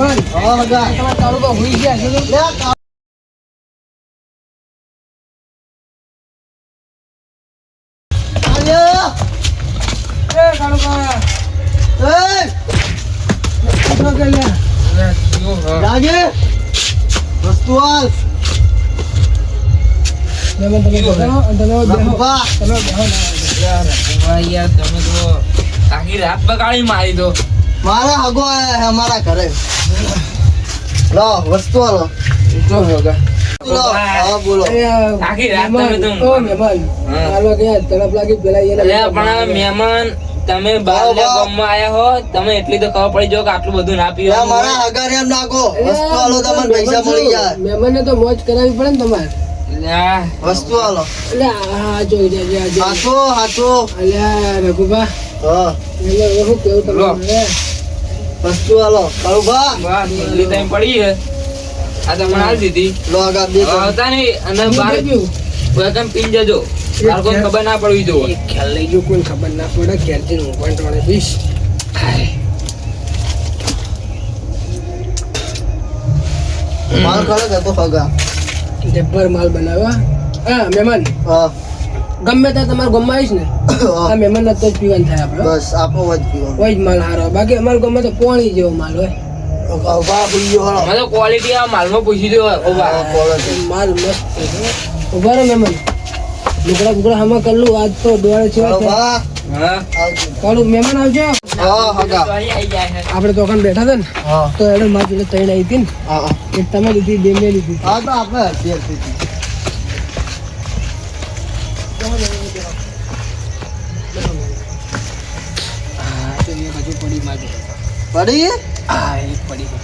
મહેમાન હા હગા તમારા કાળુબા હોઈ ગયા છે તો? લે આ કા- આલ્યો. એ કાળુબા એય, કચરો કરી લે. રાજે વસ્તુ હાલ તમે તમે તમે યાર તમે તો આખી રાત બગાડી મારી દો મારા હગો અમારા ઘરે. લો વસ્તુ લો હા બોલો. આખી રાત મહેમાન, તમે તો- ઓ મહેમાન. હા. હાલો કે તડપ લાગી પેલા એને અલ્યા પણ મહેમાન તમે બહારના ગામમાં આયા હો તમે એટલી તો ખબર પડી જો કે આટલું બધું ના લે પીવાનું મારા હગારે એમ નાખો વસ્તુ આલો તમને પૈસા મળી જાય. મહેમાનને તો મોજ કરાવી પડે ને તમારે. વસ્તુ આલો. જો જે જે જે. હાચો હાચો. અલ્યા રઘુભા. હા. કેવું લો. વસ્તુ આલો. કરુભા બસ time પડી હે આ તમને હાલ દીધી. લો આગા બે આવતા નહીં અને બહાર વેકમ પીન જજો. બાર કોઈ ખબર ના પડવી જો ખ્યાલ લઈ ગયો કોઈ ખબર ના પડે. ક્યારથી હું પણ ટોણે પીશ. માલ ખરો કે તો હગા જબ્બર માલ બનાવ્યો હા મહેમાન. હા. ગમે ત્યાં તમારે ગમમાં આવીશ ને આ મહેમાન તો જ પીવાનું થાય આપણે. બસ આપો જ પીવાનું. કોઈ જ માલ હારો. બાકી અમારે ગમે તો પોણી જેવો માલ હોય. ક્વોલિટી આ માલમાં પૂછી દો. માલ મસ્ત છે. ઊભા રહો મહેમાન. લુગડા બુગડા હમા કરલું આજ તો દોડે છે. મહેમાન આવજો. આપણે તો બેઠા હતા ને તો એને મારી જોડે ત્રણ આવી હતી ને. હા હા. એક તમે લીધી બે મેં લીધી હા તો આપણે પડી? હા એક પડી છે.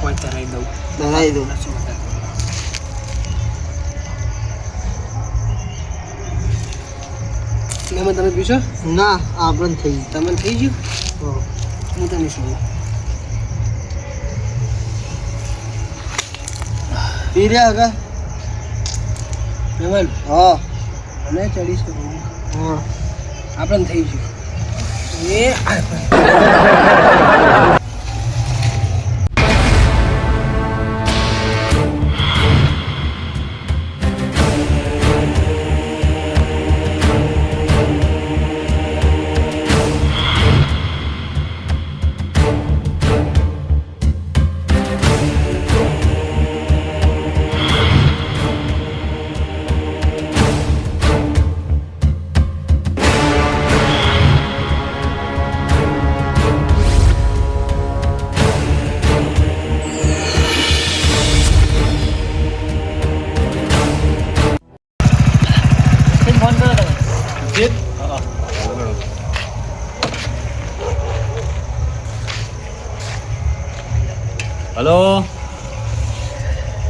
કોઈ ચરાઈ દઉં. બનાવી દઉં. મહેમાન તમે પીશો? ના આપણને થઈ ગયું. તમને થઈ ગયું? હું. તને શું પી રહ્યા હતા મહેમાન હા. મને ચડી શકું હા. આપણને થઈ ગયું. 你哎 એ હલો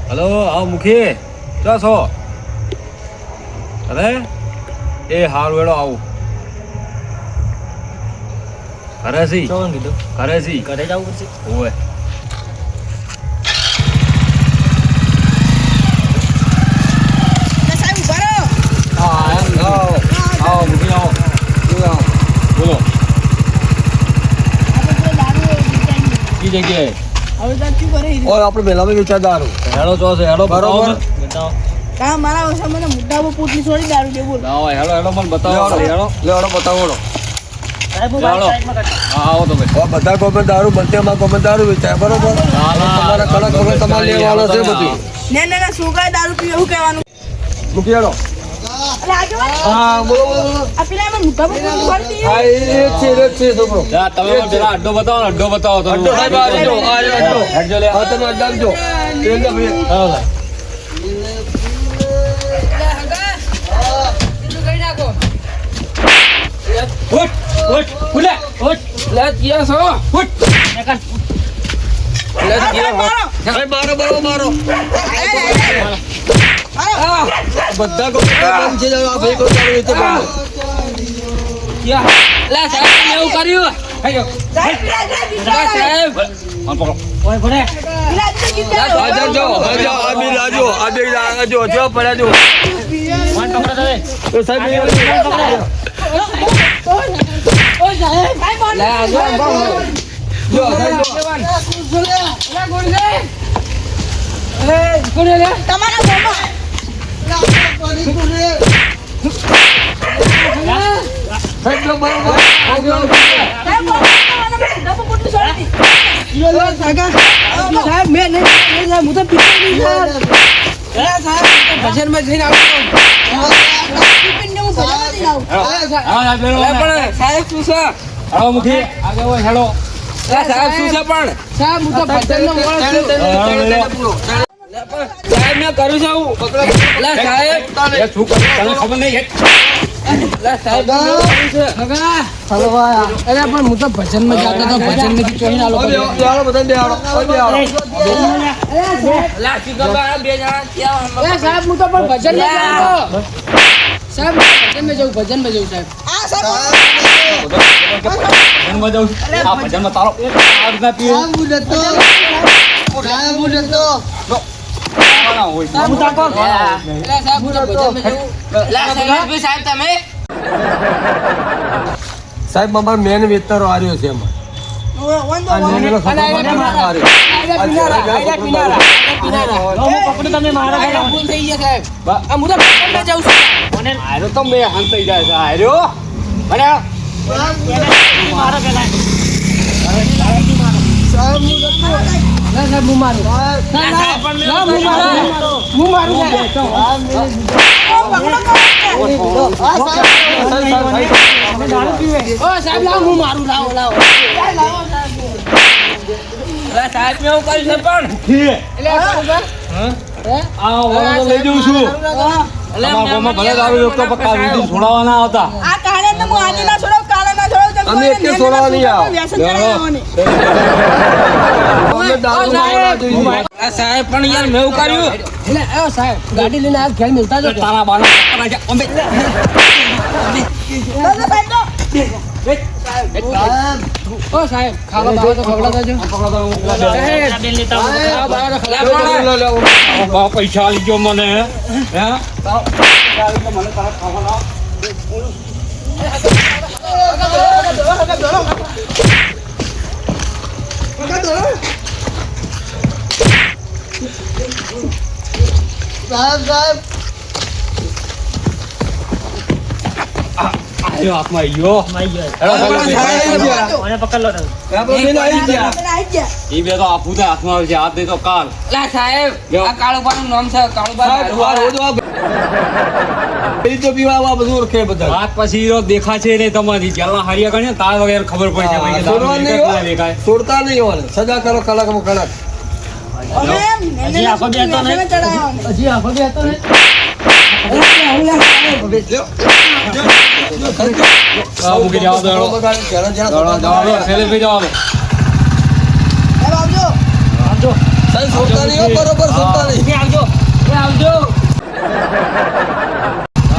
હલો આવો મુખી. ચો છો? અરે? એ હાર વેળો આવું. ઘરે સી કીધું? કરે સી ઘરે જવું પડશે ઓવે હા એમ આવો આવો મુખી આવો બોલો કી જગ્યાએ. ઓય આપણે પહેલા વિચાર દારૂ. હેડો ચો છે હેડો બરોબર. બતાવો કા મારા સામે મોટા બહુ પૂતલી છોડી દારૂ દે બોલ હા હેડો હેડો મને બતાવો હેડો બતાવો હેડો હા આવો બધા ગોમે દારૂ બંધેમાં ગોમે દારૂ વેચાય બરોબર? તમારા કડક વગર તમારે લેવાનો છે બધું. ના ના ના દારૂ પીવે કહેવાનું. મૂકી હેડો હા બોલો બોલો બોલો. આ પેલા એમાં મોટા બહુ પૂતલી હા એ એ છે એ છે છોકરો. જા, તમે પેલા અડ્ડો બતાવો અડ્ડો બતાવો તમે. અડ્ડો સાહેબ આ આ અડ્ડો હેડજો લે. હા તમે અડ્ડા આપજો. તેલ દે ભાઈ. ચાલો સાહેબ. ઉઠ, ઉઠ, ઉલે, ઉઠ. લે કિયા છો? લે કિયા હો મારો મારો. મારો બધા ગોમે બંધ છે આ ભાઈ દારૂ વેચે ગોમે. કિયા? લે સાહેબ એવું કર્યું? હેજો સાહેબ આમ પકડો. તમારા સાહેબ મેં નહીં, નહીં, હું તો તો ભજનમાં જઈને આવું સાહેબ, શું છે પણ સાહેબ, હું તો ભજનનો માણસ છું. સાહેબ મેં કર્યું છે આવું. સાહેબ. શું કર્યું તને ખબર નહીં હે? સાહેબ મેં કર્યું છે. પણ હું તો ભજનમાં જાતો હતો ભજન નથી ચોઈને આલો બે જણા. ક્યાં સાહેબ હું તો પણ ભજનમાં જાતો સાહેબ હું ભજનમાં જઉં ભજનમાં જઉં સાહેબ. આ સાહેબ, ભજનમાં જાઉં. છું. આ ભજનમાં તારો. આ રીતના પીવો. ના હોય. સાહેબ હું તો ભજનમાં જઉં અલા, સાહેબ તમે સાહેબ અમારો મેન વેતરો આવ્યો છે. એમાં સાહેબ સાહેબ હું મારું હું ભલે દારૂ વેચતો પણ કાલ સુધી છોડાવવા ના આવતા આ કાળે તો હું આજે ના છોડાવું, છોડાવું, અમે નેને છોડાવવા નહીં આવો. સાહેબ પણ યાર મેં એવું કર્યું એટલે આવો સાહેબ ગાડી લઈને આજ ઘેર મિલતા તારા બાના સાહેબ ઓ સાહેબ ખાવા બાવા તો જો તારો બાપ પૈસા આવી ગયો મને હે મને તારા સાહેબ સાહેબ. આયો હાથમાં આયો. ઈ બે તો આપું તો હાથમાં હાથ નહીં તો કાલ અલા, સાહેબ આ કાળુબાનું નામ છે કાળુબા વાત પછી ઈરો દેખાશે નહીં તમારી જેલના હારિયા ગણ્યા તાર વગર ખબર પડી જાય દારૂ નહીં દેખાય કે ના હો. દેખાય છોડતા નહીં હોને સજા કરો કલાકમાં કલાક હજી આખો ને આ મૂકી જવા દો હેલો. જણા જણા જવા દો, જવા દો, શૈલેષભાઈ જવા દો. આવજો. સાહેબ છોડતા નહીં બરોબર છોડતા નહીં આવજો આવજો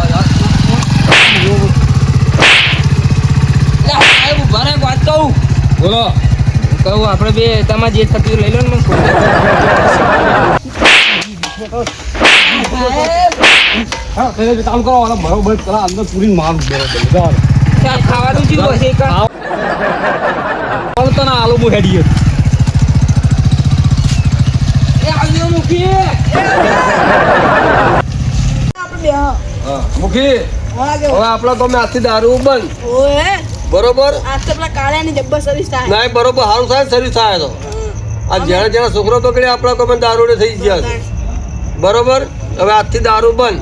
અલા, સાહેબ ઊભા રહો, એક વાત કહું બોલો કહું આપણે બે તમારે જે થતું લઈ લો ને ખોટું. ચાલુ કરો કરો અંદર પૂરી મારું બરોબર જવા દો. ખાવાનું જેવું હશે એક પણ તને આલુ હું હેડીએ એ આવજો મૂકી આપણે હા. હવે. આપણા ગામે આથી દારૂ બંધ ઓય, બરોબર આજ તો પેલા કાળિયાની જબ્બર સર્વિસ થાય. ના બરોબર સારું થાય સર્વિસ થાય તો આ જેના જેના છોકરો પકડ્યા આપણા ગામે દારૂ ને થઈ ગયા બરોબર હવે આજથી દારૂ બંધ.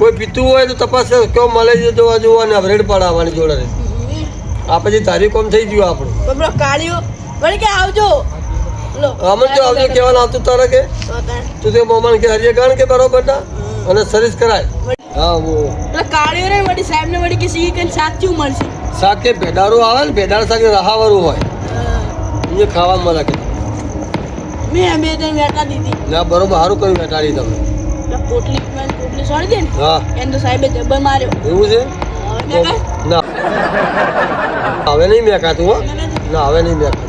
કોઈ પીતું હોય તો તપાસ કેવો મળે છે જોવા જોવા રેડ પડાવવાની જોડે. આ પછી તારી કોમ થઈ ગયું આપણું. તો કાળિયો વળી કે આવજો. અમન તો જો આવજો કહેવાનું આવતું તારે કે? તો તું તે મોમાન કે હરિયે ગણ કે બરોબર ના? અને સર્વિસ કરાય. હા વો. એટલે કાળિયો રે વળી સાહેબ ને વળી કે સી કે સાચું મળશે. શાક કે ભેડારું આવે ને ભેડાર શાક રહાવાળું હોય. એ ખાવાનું મળે કે મેં અમે વેટા દીધી. ના બરોબર સારું કર્યું બેટાડી તમે. પોટલી મેં પોટલી છોડી દે ને હા એને તો સાહેબે જબર માર્યો એવું છે હવે મેં ના હવે નહીં મેકાતું હો ના હવે નહીં મેકાતું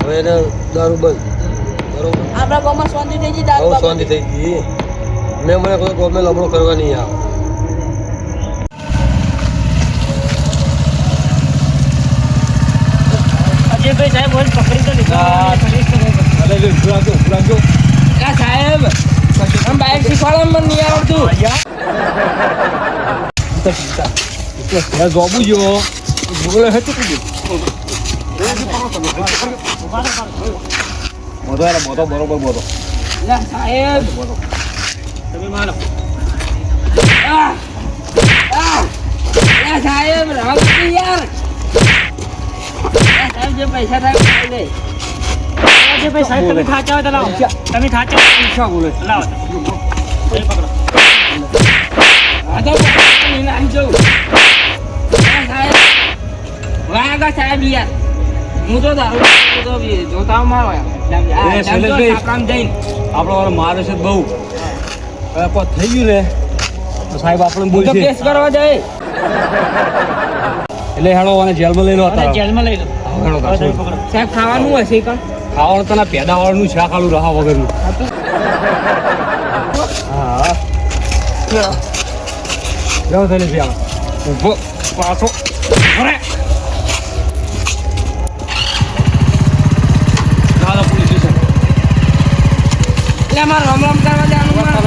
હવે એને દારૂ બંધ બરોબર આપણા ગામમાં શાંતિ થઈ ગઈ દારૂ શાંતિ થઈ ગઈ મેં મને કોઈ ગમે લબડો કરવા નહીં આવે ભાઈ સાહેબ પકડી તો લીધા સાહેબ આમ બાઇક શીખવાડો મને નહીં આવડતું જોબુ જો બોલે હે ચૂકી ગયો મોટો યાર મોટો બરોબર મોટો સાહેબ તમે મારો સાહેબ રામ યાર સાહેબ જે પૈસા થાય તમે થાચા હોય તો લાવો. તમે થાચા ઈચ્છા બોલે લાવો. પકડો. સાહેબ. વાગા સાહેબ યાર. હું તો દારૂ પીતો તો બી જોતા મારો આપણો છે બહુ. થઈ ગયું ને તો સાહેબ આપણે કેસ કરવા જાય એટલે હેડો અને જેલમાં લઈ લો. જેલમાં લઈ લો. સાહેબ ખાવાનું હશે કાં ખાવાનું તને પેદાવાળનું છે ખાલું રહા વગરનું. હા. થઈને ત્યાં ઊભો પાછો. અરે! અમારે રમ રમ કરવા